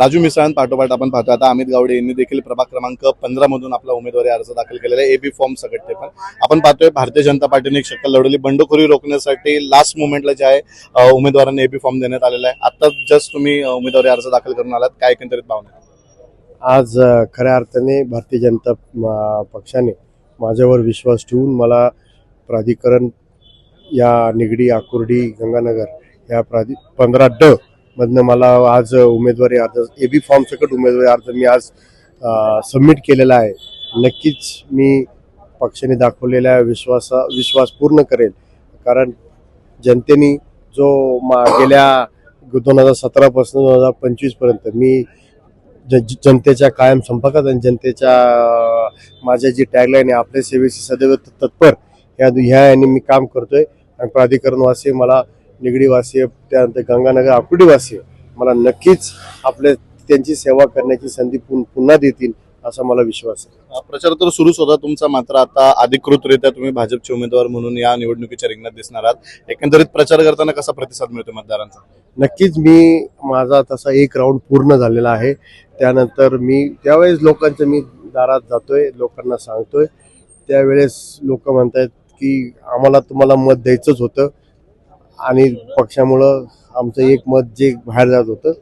राजू मिसळांत पाठोपाठ आपण पाहतो आता अमित गावडे यांनी देखील प्रभाग क्रमांक पंधरा मधून आपला उमेदवारी अर्ज दाखल केलेला आहे. एबी फॉर्म सकट ते पण. आपण पाहतोय भारतीय जनता पार्टीने एक शक्कल लढवली. बंडखोरी रोखण्यासाठी लास्ट मोमेंटला जे आहे उमेदवारांनी उमेदवारांना एबी फॉर्म देण्यात आलेला आहे. आता जस्ट तुम्ही उमेदवारी अर्ज दाखल करून आलात. काय एकंदरीत भावना आज खऱ्या अर्थाने भारतीय जनता पक्षाने माझ्यावर विश्वास ठेवून मला प्राधिकरण या निगडी आकुर्डी गंगानगर या प्राधि पंधरा ड मधनं मला आज उमेदवारी अर्ज ए बी फॉर्म सकट उमेदवारी अर्ज मी आज सबमिट केलेला आहे. नक्कीच मी पक्षाने दाखवलेल्या विश्वासा विश्वास पूर्ण करेल. कारण जनतेने जो मा गेल्या दोन हजार सतरापासून दोन हजार पंचवीसपर्यंत मी ज- जनतेच्या कायम संपर्कात आणि जनतेच्या माझ्या जी टॅगलाईन आहे आपल्या सेवेशी सदैव तत्पर ह्या ह्या याने मी काम करतोय. आणि प्राधिकरणवासी मला निगडीवासी त्यानंतर गंगानगर आकुर्डीवासी मला नक्कीच आपल्या त्यांची सेवा करण्याची संधी पुन- पुन्हा देतील असा मला विश्वास आहे. प्रचार तर सुरूच होता तुमचा मात्र आता अधिकृतरित्या तुम्ही भाजपचे उमेदवार म्हणून या निवडणुकीच्या रिंगणात दिसणार आहात. एकंदरीत प्रचार करताना कसा प्रतिसाद मिळतो मतदारांचा? नक्कीच मी माझा तसा एक राऊंड पूर्ण झालेला आहे. त्यानंतर मी त्यावेळेस लोकांच्या मी दारात जातोय लोकांना सांगतोय. त्यावेळेस लोक म्हणतायत की आम्हाला तुम्हाला मत द्यायचंच होतं. आणि पक्षामुळं आमचं एक मत जे बाहेर जात होतं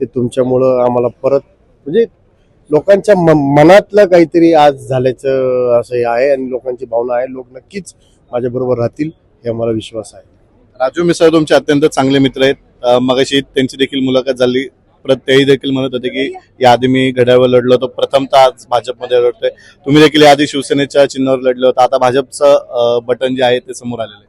ते तुमच्यामुळं आम्हाला परत म्हणजे लोकांच्या म मनातलं काहीतरी आज झाल्याचं असं हे आहे आणि लोकांची भावना आहे. लोक नक्कीच माझ्याबरोबर राहतील हे आम्हाला विश्वास आहे. राजू मिसळ तुमचे अत्यंत चांगले मित्र आहेत. मगाशी त्यांची देखील मुलाखत झाली. परत तेही देखील म्हणत होते की याआधी मी घड्यावर लढलो होतो. प्रथमतः आज भाजपमध्ये लढतोय. तुम्ही देखील याआधी शिवसेनेच्या चिन्हावर लढलो होता. आता भाजपचं बटन जे आहे ते समोर आलेलं आहे.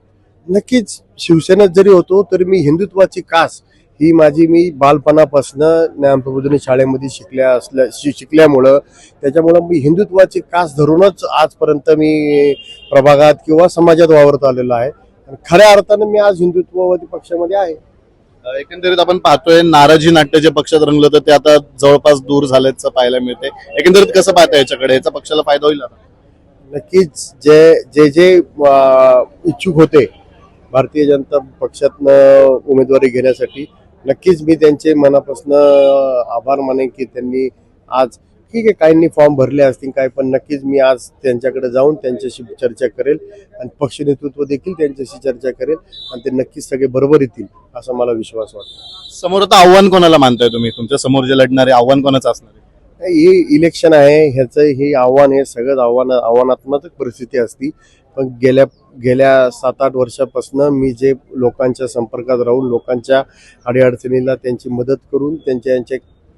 नक्कीच शिवसेनेत जरी होतो तरी मी हिंदुत्वाची कास ही माझी मी बालपणापासनं ज्ञानप्रबोधिनी शाळेमध्ये शिकल्या असल्या शि- शिकल्यामुळं त्याच्यामुळं मी हिंदुत्वाची कास धरूनच आजपर्यंत मी प्रभागात किंवा समाजात वावरत आलेलो आहे. आणि खऱ्या अर्थानं मी आज हिंदुत्ववादी पक्षामध्ये आहे. एकंदरीत आपण पाहतोय नाराजी नाट्य जे पक्षात रंगलं होतं ते आता जवळपास दूर झाल्याचं पाहायला मिळते एकंदरीत कसं पाहता याच्याकडे? याचा पक्षाला फायदा होईल? नक्कीच जे जे जे इच्छुक होते भारतीय जनता पक्षातनं उमेदवारी घेण्यासाठी नक्कीच मी त्यांचे मनापासून आभार मानेन की त्यांनी आज ठीक आहे काहींनी फॉर्म भरले असतील काय पण नक्कीच मी आज त्यांच्याकडे जाऊन त्यांच्याशी चर्चा करेल आणि पक्ष नेतृत्व देखील त्यांच्याशी चर्चा करेल आणि ते नक्कीच सगळे बरोबर येतील असा मला विश्वास वाटतो. समोर आता आव्हान कोणाला मानताय तुम्ही? तुमच्यासमोर जे लढणारे आव्हान कोणाचं असणार हे इलेक्शन आहे ह्याचं हे आव्हान हे सगळंच आव्हान आव्हानात्मक परिस्थिती असती. पण गेल्या गेल्या सात आठ वर्षापासून मी जे लोकांच्या संपर्कात राहून लोकांच्या अडीअडचणीला त्यांची मदत करून त्यांच्या यांच्या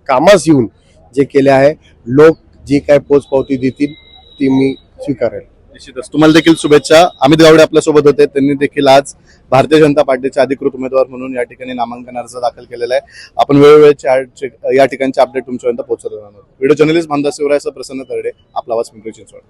कामास येऊन जे केले आहे लोक जी काय पोचपावती देतील ती मी स्वीकारेल. निश्चितच. तुम्हाला देखील शुभेच्छा. अमित गावडे आपल्यासोबत होते. त्यांनी देखील आज भारतीय जनता पार्टीचे अधिकृत उमेदवार म्हणून या ठिकाणी नामांकन अर्ज दाखल केलेला आहे. आपण वेळोवेळचे या ठिकाणचे अपडेट तुमच्यापर्यंत पोहोचत राहणार व्हिडिओ जर्नलिस्ट मानदास शिवरायसह प्रसन्न तरडे आपला आवाज पिंपरी चिंचवड.